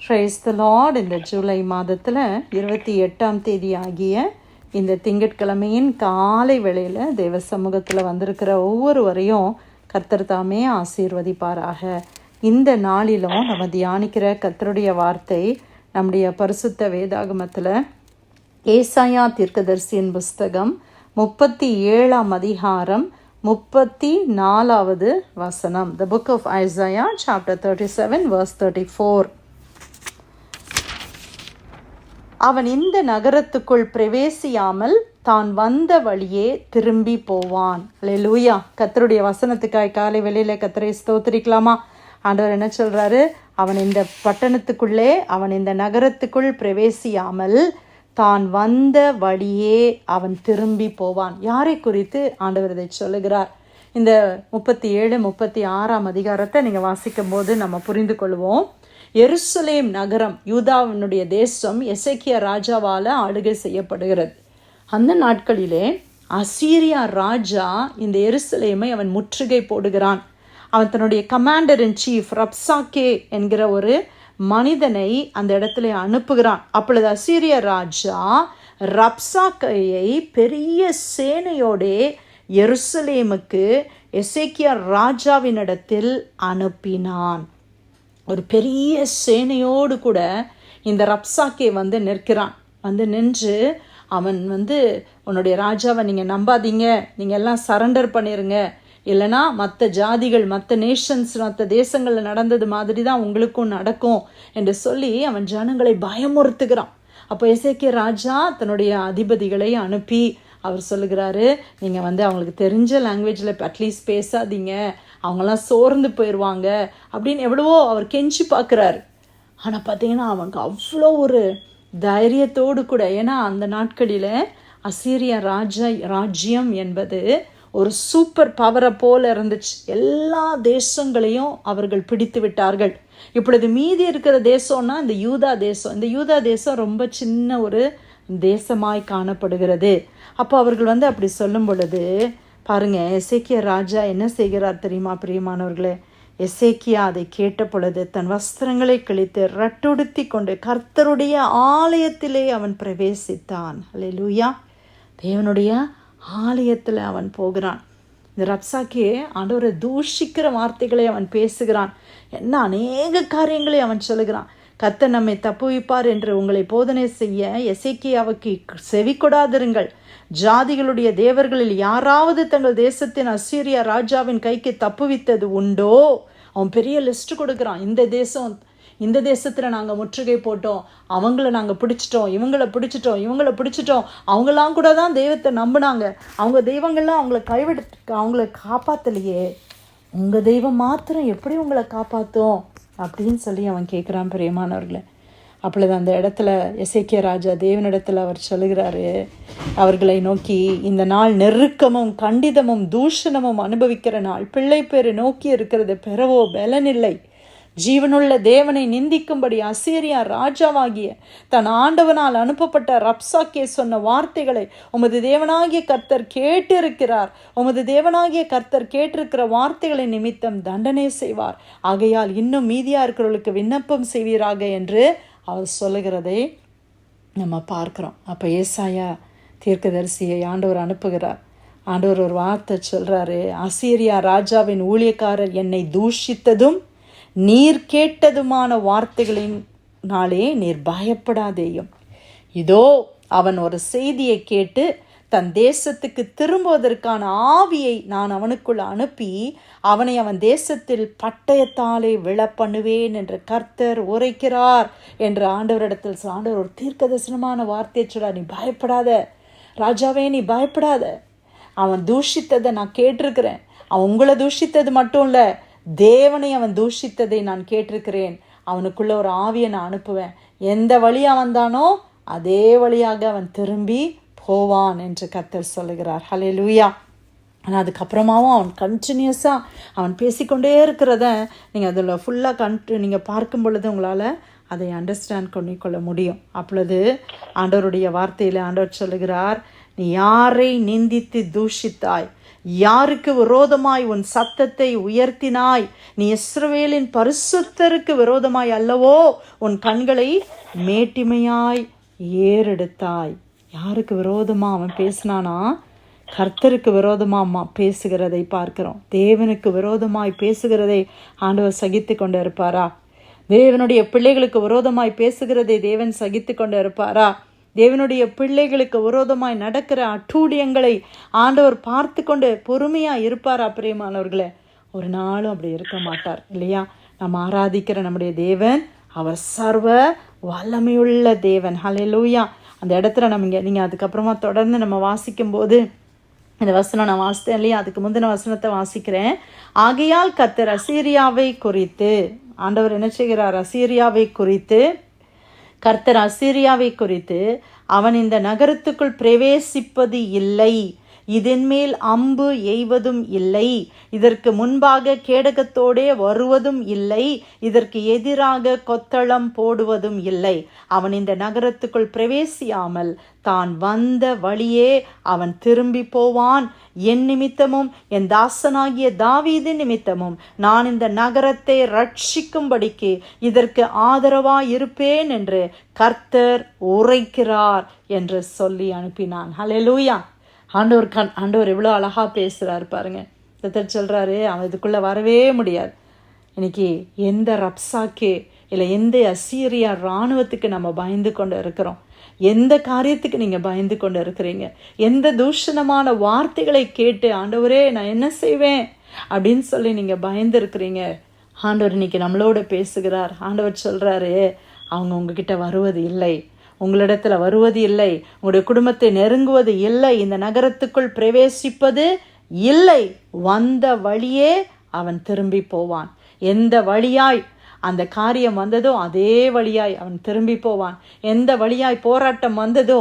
Price த Lord இந்த ஜூலை மாதத்தில் இருபத்தி எட்டாம் தேதி ஆகிய இந்த திங்கட்கிழமையின் காலை வேளையில் தேவ சமூகத்தில் வந்திருக்கிற ஒவ்வொருவரையும் கர்த்தர் தாமே ஆசீர்வதிப்பாராக. இந்த நாளிலும் நம்ம தியானிக்கிற கர்த்தருடைய வார்த்தை நம்முடைய பரிசுத்த வேதாகமத்தில் ஏசாயா தீர்க்கதரிசியின் புஸ்தகம் முப்பத்தி ஏழாம் அதிகாரம் முப்பத்தி நாலாவது வசனம். The book of Isaiah chapter thirty seven verse thirty four அவன் இந்த நகரத்துக்குள் பிரவேசியாமல் தான் வந்த வழியே திரும்பி போவான். லூயா கத்தருடைய வசனத்துக்காய் காலை வெளியில் கத்தரை ஸ்தோத்திரிக்கலாமா? ஆண்டவர் என்ன சொல்கிறாரு அவன் இந்த பட்டணத்துக்குள்ளே அவன் இந்த நகரத்துக்குள் பிரவேசியாமல் தான் வந்த வழியே அவன் திரும்பி போவான். யாரை குறித்து ஆண்டவர் இதை சொல்லுகிறார்? இந்த முப்பத்தி ஏழு முப்பத்தி ஆறாம் அதிகாரத்தை நீங்கள் வாசிக்கும் போது நம்ம புரிந்து கொள்வோம். எருசலேம் நகரம் யூதாவினுடைய தேசம் எசைக்கிய ராஜாவால் ஆளுகை செய்யப்படுகிறது. அந்த நாட்களிலே அசீரியா ராஜா இந்த எருசலேமை அவன் முற்றுகை போடுகிறான். அவன் தன்னுடைய கமாண்டர் இன் சீஃப் ரப்சாக்கே என்கிற ஒரு மனிதனை அந்த இடத்துல அனுப்புகிறான். அப்பொழுது அசீரிய ராஜா ரப்சாக்கையை பெரிய சேனையோடே எருசலேமுக்கு எசேக்கியா ராஜாவினிடத்தில் அனுப்பினான். ஒரு பெரிய சேனையோடு கூட இந்த ரப்சாக்கே வந்து நிற்கிறான். வந்து நின்று அவன் வந்து உன்னுடைய ராஜாவை நீங்கள் நம்பாதீங்க. நீங்கள் எல்லாம் சரண்டர் பண்ணிடுங்க இல்லைனா மற்ற ஜாதிகள் மற்ற நேஷன்ஸ் மற்ற தேசங்களில் நடந்தது மாதிரி தான் உங்களுக்கும் நடக்கும். என்று சொல்லி அவன் ஜனங்களை பயமுறுத்துகிறான். அப்போ எசேக்கிய ராஜா தன்னுடைய அதிபதிகளை அனுப்பி அவர் சொல்லுகிறாரு நீங்கள் வந்து அவங்களுக்கு தெரிஞ்ச லாங்குவேஜில் அட்லீஸ்ட் பேசாதீங்க. அவங்களாம் சோர்ந்து போயிடுவாங்க அப்படின்னு எவ்வளவோ அவர் கெஞ்சி பார்க்குறாரு. ஆனால் பார்த்தீங்கன்னா அவங்க அவ்வளோ ஒரு தைரியத்தோடு கூட ஏன்னா அந்த நாட்களில் அசீரிய ராஜா ராஜ்யம் என்பது ஒரு சூப்பர் பவரை போல இருந்துச்சு. எல்லா தேசங்களையும் அவர்கள் பிடித்து விட்டார்கள். இப்பொழுது மீதி இருக்கிற தேசம்னா இந்த யூதா தேசம். இந்த யூதா தேசம் ரொம்ப சின்ன ஒரு தேசமாய் காணப்படுகிறது. அப்போ அவர்கள் வந்து அப்படி சொல்லும் பொழுது பாருங்க எசேக்கிய ராஜா என்ன செய்கிறார் தெரியுமா பிரியமானவர்களே? எசேக்கியா அதை கேட்ட பொழுது தன் வஸ்திரங்களை கிழித்து ரட்டொடுத்தி கொண்டு கர்த்தருடைய ஆலயத்திலே அவன் பிரவேசித்தான். அல்ல லூயா தேவனுடைய ஆலயத்தில் அவன் போகிறான். இந்த ரப்சாக்கே ஆண்டவரை தூஷிக்கிற வார்த்தைகளை அவன் பேசுகிறான். என்ன அநேக காரியங்களை அவன் சொல்லுகிறான். கத்த நம்மை தப்புவிப்பார் என்று உங்களை போதனை செய்ய எசேக்கியாவுக்கு செவி கொடாதிருங்கள். ஜாதிகளுடைய தேவர்களில் யாராவது தங்கள் தேசத்தின் அசீரியா ராஜாவின் கைக்கு தப்புவித்தது உண்டோ? அவன் பெரிய லிஸ்ட் கொடுக்குறான். இந்த தேசம் இந்த தேசத்தில் நாங்கள் முற்றுகை போட்டோம். அவங்கள நாங்கள் பிடிச்சிட்டோம். இவங்கள பிடிச்சிட்டோம். இவங்கள பிடிச்சிட்டோம். அவங்களாம் கூட தான் தெய்வத்தை நம்பினாங்க. அவங்க தெய்வங்கள்லாம் அவங்கள கைவிட அவங்கள காப்பாற்றலையே உங்கள் தெய்வம் மாத்திரம் எப்படி உங்களை காப்பாற்றும் அப்படின்னு சொல்லி அவன் கேட்குறான் பிரியமானவர்களை. அப்பொழுது அந்த இடத்துல எசேக்கிய ராஜா தேவனிடத்தில் அவர் சொல்கிறாரு அவர்களை நோக்கி இந்த நாள் நெருக்கமும் கண்டிதமும் தூஷணமும் அனுபவிக்கிற நாள். பிள்ளை பேரு நோக்கி இருக்கிறது பெறவோ பலனில்லை. ஜீவனுள்ள தேவனை நிந்திக்கும்படி அசீரியா ராஜாவாகிய தன் ஆண்டவனால் அனுப்பப்பட்ட ரப்சாக்கே சொன்ன வார்த்தைகளை உமது தேவனாகிய கர்த்தர் கேட்டிருக்கிறார். உமது தேவனாகிய கர்த்தர் கேட்டிருக்கிற வார்த்தைகளை நிமித்தம் தண்டனை செய்வார். ஆகையால் இன்னும் மீதியா இருக்கிறவர்களுக்கு விண்ணப்பம் செய்வீராக என்று அவர் சொல்லுகிறதை நம்ம பார்க்குறோம். அப்போ ஏசாயா தீர்க்கதரிசியை ஆண்டவர் அனுப்புகிறார். ஆண்டவர் ஒரு வார்த்தை சொல்கிறாரு அசீரியா ராஜாவின் ஊழியக்காரர் என்னை தூஷித்ததும் நீர் கேட்டதுமான வார்த்தைகளின் நாளே நீர் பயப்படாதேயும். இதோ அவன் ஒரு செய்தியை கேட்டு தன் தேசத்துக்கு திரும்புவதற்கான ஆவியை நான் அவனுக்குள் அனுப்பி அவனை அவன் தேசத்தில் பட்டயத்தாலே விழ பண்ணுவேன் என்று கர்த்தர் உரைக்கிறார் என்று ஆண்டவரிடத்தில் ஆண்டவர் ஒரு தீர்க்க தரிசனமான வார்த்தையை சொல்ல நீ பயப்படாத. ராஜாவே நீ பயப்படாத. அவன் தூஷித்ததை நான் கேட்டிருக்கிறேன். அவன் உங்களை தூஷித்தது மட்டும் இல்லை தேவனை அவன் தூஷித்ததை நான் கேட்டிருக்கிறேன். அவனுக்குள்ள ஒரு ஆவியை நான் அனுப்புவேன். எந்த வழியாக வந்தானோ அதே வழியாக அவன் திரும்பி போவான் என்று கத்தர் சொல்லுகிறார். ஹலே லூயா ஆனால் அதுக்கப்புறமாவும் அவன் கண்டினியூஸாக அவன் பேசிக்கொண்டே இருக்கிறத நீங்கள் அதில் ஃபுல்லாக கண்டு நீங்கள் பார்க்கும் பொழுது உங்களால் அதை அண்டர்ஸ்டாண்ட் பண்ணிக்கொள்ள முடியும். அப்பொழுது ஆண்டவருடைய வார்த்தையில் ஆண்டவர் சொல்லுகிறார் நீ யாரை நிந்தித்து தூஷித்தாய்? யாருக்கு விரோதமாய் உன் சத்தத்தை உயர்த்தினாய்? நீ இஸ்ரவேலின் பரிசுத்தருக்கு விரோதமாய் அல்லவோ? உன் கண்களை மேட்டிமையாய் ஏறெடுத்தாய். யாருக்கு விரோதமாக அவன் பேசினானா? கர்த்தருக்கு விரோதமாக அம்மா பேசுகிறதை பார்க்கிறோம். தேவனுக்கு விரோதமாய் பேசுகிறதை ஆண்டவர் சகித்து கொண்டு இருப்பாரா? தேவனுடைய பிள்ளைகளுக்கு விரோதமாய் பேசுகிறதை தேவன் சகித்து கொண்டு இருப்பாரா? தேவனுடைய பிள்ளைகளுக்கு விரோதமாய் நடக்கிற அட்டூடியங்களை ஆண்டவர் பார்த்து கொண்டு பொறுமையாக இருப்பாரா பிரியமானவர்களே? ஒரு நாளும் அப்படி இருக்க மாட்டார் இல்லையா? நம்ம ஆராதிக்கிற நம்முடைய தேவன் அவர் சர்வ வல்லமையுள்ள தேவன். ஹலெலூயா அந்த இடத்துல நம்ம இங்கே நீங்கள் அதுக்கப்புறமா தொடர்ந்து நம்ம வாசிக்கும்போது இந்த வசனம் நான் வாசித்தேன் இல்லையா? அதுக்கு முந்தின வசனத்தை வாசிக்கிறேன். ஆகையால் கத்தர் அசீரியாவை குறித்து ஆண்டவர் என்ன செய்கிறார்? அசீரியாவை குறித்து கர்த்தர் அசீரியாவை குறித்து அவன் இந்த நகரத்துக்குள் பிரவேசிப்பது இல்லை. இதன்மேல் அம்பு எய்வதும் இல்லை. இதற்கு முன்பாக கேடகத்தோடே வருவதும் இல்லை. இதற்கு எதிராக கொத்தளம் போடுவதும் இல்லை. அவன் இந்த நகரத்துக்குள் பிரவேசியாமல் தான் வந்த வழியே அவன் திரும்பி போவான். என் நிமித்தமும் என் தாசனாகிய தாவீது நிமித்தமும் நான் இந்த நகரத்தை ரட்சிக்கும்படிக்கு இதற்கு ஆதரவாய் இருப்பேன் என்று கர்த்தர் உரைக்கிறார் என்று சொல்லி அனுப்பினான். ஹலெலூயா ஆண்டவர் கண் ஆண்டவர் எவ்வளோ அழகாக பேசுகிறார் பாருங்க. தத்தர் சொல்கிறாரு அவன் இதுக்குள்ளே வரவே முடியாது. இன்னைக்கு எந்த ரப்சாக்கே இல்லை எந்த அசீரியா இராணுவத்துக்கு நம்ம பயந்து கொண்டு இருக்கிறோம்? எந்த காரியத்துக்கு நீங்கள் பயந்து கொண்டு இருக்கிறீங்க? எந்த தூஷணமான வார்த்தைகளை கேட்டு ஆண்டவரே நான் என்ன செய்வேன்? அப்படின்னு சொல்லி நீங்கள் பயந்து இருக்கிறீங்க. ஆண்டவர் இன்னைக்கு நம்மளோட பேசுகிறார். ஆண்டவர் சொல்கிறாரு அவங்க உங்ககிட்ட வருவது இல்லை. உங்களிடத்துல வருவது இல்லை. உங்களுடைய குடும்பத்தை நெருங்குவது இல்லை. இந்த நகரத்துக்குள் பிரவேசிப்பது இல்லை. வந்த வழியே அவன் திரும்பி போவான். எந்த வழியாய் அந்த காரியம் வந்ததோ அதே வழியாய் அவன் திரும்பி போவான். எந்த வழியாய் போராட்டம் வந்ததோ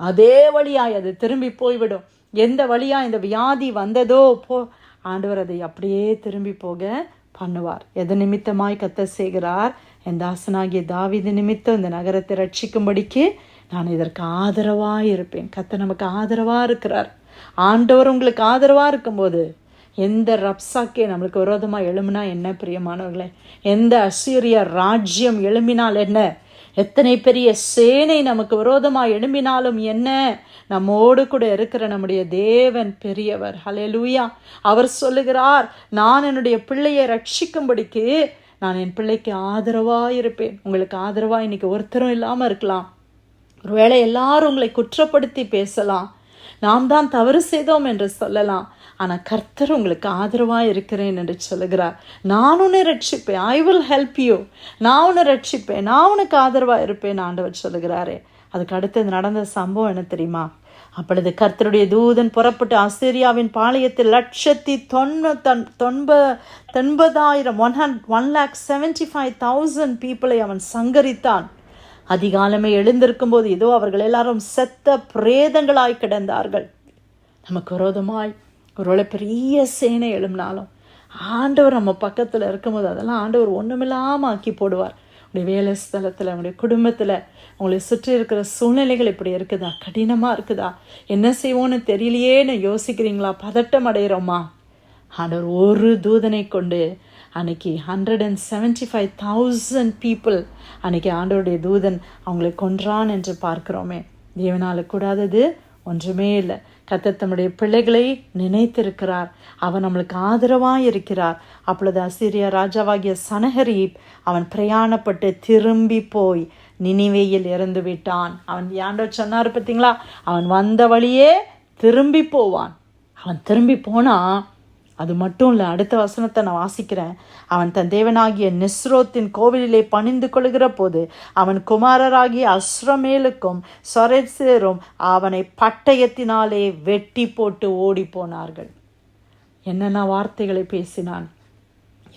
அதே வழியாய் அது திரும்பி போய்விடும். எந்த வழியாய் இந்த வியாதி வந்ததோ போ ஆண்டவர் அதை அப்படியே திரும்பி போக பண்ணுவார். எது நிமித்தமாய் கத்த செய்கிறார்? என் தாசனாகிய தாவிது நிமித்தம் இந்த நகரத்தை ரட்சிக்கும்படிக்கு நான் இதற்கு ஆதரவாக இருப்பேன். கத்த நமக்கு ஆதரவாக இருக்கிறார். ஆண்டவர் உங்களுக்கு ஆதரவாக இருக்கும்போது எந்த ரப்சாக்கே நம்மளுக்கு விரோதமாக எழும்புனா என்ன பிரியமானவர்களே? எந்த அசீரிய ராஜ்யம் எழும்பினால் என்ன? எத்தனை பெரிய சேனை நமக்கு விரோதமாக எழும்பினாலும் என்ன? நம்மோடு கூட இருக்கிற நம்முடைய தேவன் பெரியவர். ஹலே லூயா அவர் சொல்லுகிறார் நான் என்னுடைய பிள்ளையை ரட்சிக்கும்படிக்கு நான் என் பிள்ளைக்கு ஆதரவாக இருப்பேன். உங்களுக்கு ஆதரவாக இன்றைக்கி ஒருத்தரும் இல்லாமல் இருக்கலாம். ஒருவேளை எல்லாரும் உங்களை குற்றப்படுத்தி பேசலாம். நாம் தான் தவறு செய்தோம் என்று சொல்லலாம். ஆனால் கர்த்தர் உங்களுக்கு ஆதரவாக இருக்கிறேன் என்று சொல்லுகிறார். நான் உன்னை ரட்சிப்பேன். ஐ வில் ஹெல்ப் யூ நான் உன்னை ரட்சிப்பேன். நான் உனக்கு ஆதரவாக இருப்பேன் ஆண்டவர் சொல்லுகிறாரே. அதுக்கு அடுத்தது நடந்த சம்பவம் என்ன தெரியுமா? அப்பொழுது கர்த்தருடைய தூதன் புறப்பட்டு ஆஸ்திரியாவின் பாளையத்தில் லட்சத்தி தொண்ணூத்தன் தொன்ப தொன்பதாயிரம் one hundred one lakh seventy five thousand பீப்புளை அவன் சங்கரித்தான். அதிகாலமே எழுந்திருக்கும் போது இதோ அவர்கள் எல்லாரும் செத்த பிரேதங்களாய் கிடந்தார்கள். நமக்கு விரோதமாய் ஒருவேளை பெரிய சேனை எழும்பினாலும் ஆண்டவர் நம்ம பக்கத்தில் இருக்கும்போது அதெல்லாம் ஆண்டவர் ஒன்றுமில்லாமல் ஆக்கி போடுவார். உங்களுடைய வேலை ஸ்தலத்தில் உங்களுடைய குடும்பத்தில் உங்களை சுற்றி இருக்கிற சூழ்நிலைகள் இப்படி இருக்குதா? கடினமாக இருக்குதா? என்ன செய்வோன்னு தெரியலையேன்னு யோசிக்கிறீங்களா? பதட்டம் அடைகிறோமா ஆண்டவர் ஒரு தூதனை கொண்டு அன்னைக்கு hundred and seventy five thousand people அன்னைக்கு ஆண்டோருடைய தூதன் அவங்களை கொன்றான் என்று பார்க்குறோமே. தேவனால் கூடாதது ஒன்றுமே இல்லை கத்தர் தம்முடைய பிள்ளைகளை நினைத்திருக்கிறார். அவன் நம்மளுக்கு ஆதரவாக இருக்கிறார் அப்பொழுது அசிரியா ராஜாவாகிய சனஹரீப் அவன் பிரயாணப்பட்டு திரும்பி போய் நினைவையில் இறந்து விட்டான் அவன் ஆண்டவர் சொன்னார் பார்த்தீங்களா? அவன் வந்த வழியே திரும்பி போவான். அவன் திரும்பி போனால் அது மட்டும் இல்லை அடுத்த வசனத்தை நான் வாசிக்கிறேன். அவன் தன் தேவனாகிய நிஸ்ரோத்தின் கோவிலிலே பணிந்து கொள்கிற போது அவன் குமாரராகிய அஸ்ரமேலுக்கும் சொரேசேரும் அவனை பட்டயத்தினாலே வெட்டி போட்டு ஓடி போனார்கள். என்னென்ன வார்த்தைகளை பேசினான்?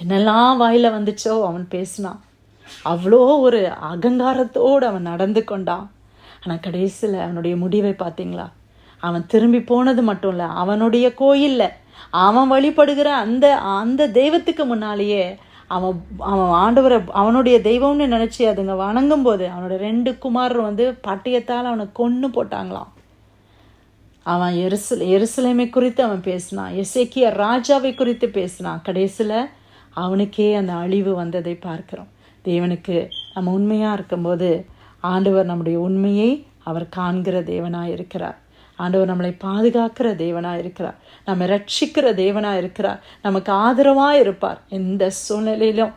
என்னெல்லாம் வாயில வந்துச்சோ அவன் பேசினான். அவ்வளோ ஒரு அகங்காரத்தோடு அவன் நடந்து கொண்டான். ஆனால் கடைசியில் அவனுடைய முடிவை பார்த்தீங்களா? அவன் திரும்பி போனது மட்டும் இல்லை அவனுடைய கோயிலில் அவன் வழிபடுகிற அந்த அந்த தெய்வத்துக்கு முன்னாலேயே அவன் அவன் ஆண்டவரை அவனுடைய தெய்வம்னு நினச்சி அதுங்க வணங்கும் போது அவனோட ரெண்டு குமாரர் வந்து பட்டயத்தால் அவனை கொன்று போட்டாங்களாம். அவன் எருசல எருசலேமை குறித்து அவன் பேசினான். எசேக்கிய ராஜாவை குறித்து பேசினான். கடைசியில் அவனுக்கே அந்த அழிவு வந்ததை பார்க்குறோம். தேவனுக்கு நம்ம உண்மையாக இருக்கும்போது ஆண்டவர் நம்முடைய உண்மையை அவர் காண்கிற தேவனாக இருக்கிறார் ஆண்டவர் நம்மளை பாதுகாக்கிற தேவனாக இருக்கிறார். நம்ம ரட்சிக்கிற தேவனாக இருக்கிறார். நமக்கு ஆதரவாக இருப்பார். எந்த சூழ்நிலையிலும்.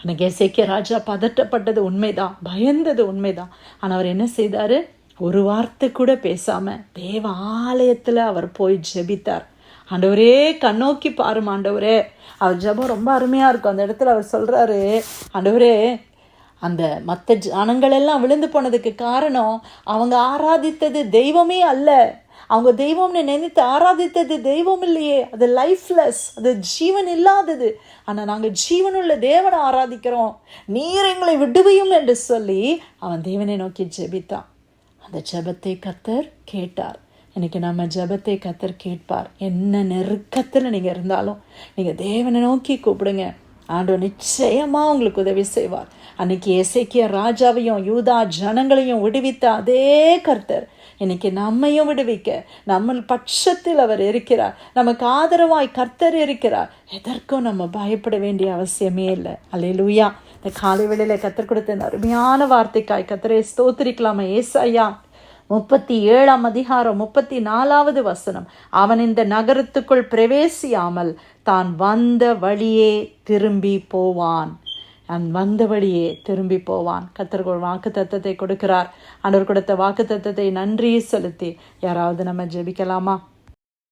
அன்றைக்கே சேக்கிய ராஜா பதட்டப்பட்டது உண்மைதான். பயந்தது உண்மைதான். ஆனால் அவர் என்ன செய்தார்? ஒரு வார்த்தை கூட பேசாமல் தேவ ஆலயத்தில் அவர் போய் ஜெபித்தார். ஆண்டவரே கண்ணோக்கி பாரும் ஆண்டவரே. அவர் ஜெபம் ரொம்ப அருமையாக இருக்கும். அந்த இடத்துல அவர் சொல்கிறாரு ஆண்டவரே அந்த மற்ற ஜனங்களெல்லாம் விழுந்து போனதுக்கு காரணம் அவங்க ஆராதித்தது தெய்வமே அல்ல. அவங்க தெய்வம்னு நினைத்து ஆராதித்தது தெய்வம் இல்லையே. அது லைஃப்லெஸ் அது ஜீவன் இல்லாதது. ஆனால் நாங்கள் ஜீவனுள்ள தேவனை ஆராதிக்கிறோம். நீர் எங்களை விடுவையும் என்று சொல்லி அவன் தேவனை நோக்கி ஜெபித்தான். அந்த ஜெபத்தை கத்தர் கேட்டார். இன்றைக்கி நம்ம ஜெபத்தை கத்தர் கேட்பார். என்ன நெருக்கத்தில் நீங்கள் இருந்தாலும் நீங்கள் தேவனை நோக்கி கூப்பிடுங்க. ஆண்டு நிச்சயமாக உங்களுக்கு உதவி செய்வார். அன்னைக்கு இசைக்கிய ராஜாவையும் யூதா ஜனங்களையும் விடுவித்த அதே கர்த்தர் இன்னைக்கு நம்மையும் விடுவிக்க. நம்ம பட்சத்தில் அவர் இருக்கிறார். நமக்கு ஆதரவாய் கர்த்தர் இருக்கிறார். எதற்கும் நம்ம பயப்பட வேண்டிய அவசியமே இல்லை. அல்லேலூயா இந்த காலை வேளையில் கத்தர் கொடுத்த இந்த அருமையான வார்த்தைக்காய் கத்தரை ஸ்தோத்திரிக்கலாமா. ஏசாயா முப்பத்தி ஏழாம் அதிகாரம் முப்பத்தி நாலாவது வசனம். அவன் இந்த நகரத்துக்குள் பிரவேசியாமல் தான் வந்த வழியே திரும்பி போவான். அந் வந்த வழியே திரும்பி போவான். கத்தர்கள் வாக்கு தத்தத்தை கொடுக்கிறார். ஆண்டவர் கொடுத்த வாக்கு தத்தத்தை நன்றி செலுத்தி. யாராவது நம்ம ஜெபிக்கலாமா?